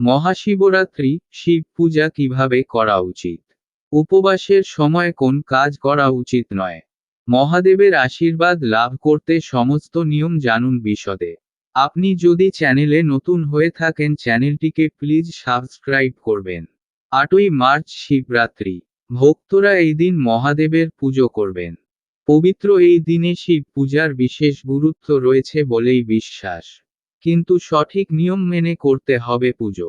মহাশিবরাত্রি, শিব পূজা কীভাবে করা উচিত? উপবাসের সময় কোন কাজ করা উচিত নয়? মহাদেবের আশীর্বাদ লাভ করতে সমস্ত নিয়ম জানুন বিশদে। আপনি যদি চ্যানেলে নতুন হয়ে থাকেন চ্যানেলটিকে প্লিজ সাবস্ক্রাইব করবেন। আটই মার্চ শিবরাত্রি। ভক্তরা এই দিন মহাদেবের পুজো করবেন। পবিত্র এই দিনে শিব পূজার বিশেষ গুরুত্ব রয়েছে বলেই বিশ্বাস। কিন্তু সঠিক নিয়ম মেনে করতে হবে পুজো।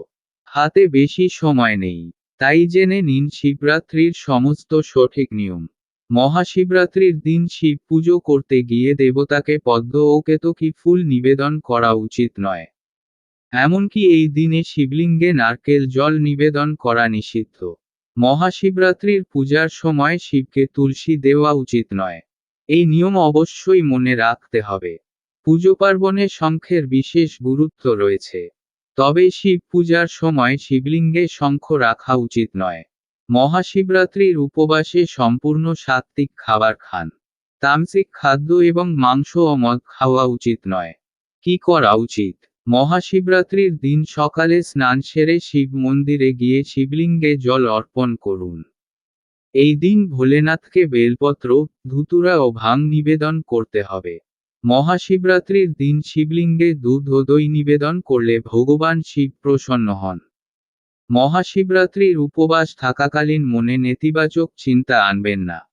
হাতে বেশি সময় নেই। তাই জেনে নিন শিবরাত্রির সমস্ত সঠিক নিয়ম। মহাশিবরাত্রির দিন শিব পুজো করতে গিয়ে দেবতাকে পদ্ম ও কেতকী ফুল নিবেদন করা উচিত নয়। এমনকি এই দিনে শিবলিঙ্গে নারকেল জল নিবেদন করা নিষিদ্ধ। মহাশিবরাত্রির পূজার সময় শিবকে তুলসী দেওয়া উচিত নয়। এই নিয়ম অবশ্যই মনে রাখতে হবে। পুজো পার্বণে শঙ্খের বিশেষ গুরুত্ব রয়েছে। তবে শিব পূজার সময় শিবলিঙ্গে শঙ্খ রাখা উচিত নয়। মহাশিবরাত্রির উপবাসে সম্পূর্ণ সাত্ত্বিক খাবার খান। তামসিক খাদ্য এবং মাংস ও মদ খাওয়া উচিত নয়। কি করা উচিত? মহাশিবরাত্রির দিন সকালে স্নান সেরে শিব মন্দিরে গিয়ে শিবলিঙ্গে জল অর্পণ করুন। এই দিন ভোলেনাথকে বেলপত্র, ধুতুরা ও ভাং নিবেদন করতে হবে। মহাশিবরাত্রির দিন শিবলিঙ্গে দুধ ও দই নিবেদন করলে ভগবান শিব প্রসন্ন হন। মহাশিবরাত্রির উপবাস থাকাকালীন মনে নেতিবাচক চিন্তা আনবেন না।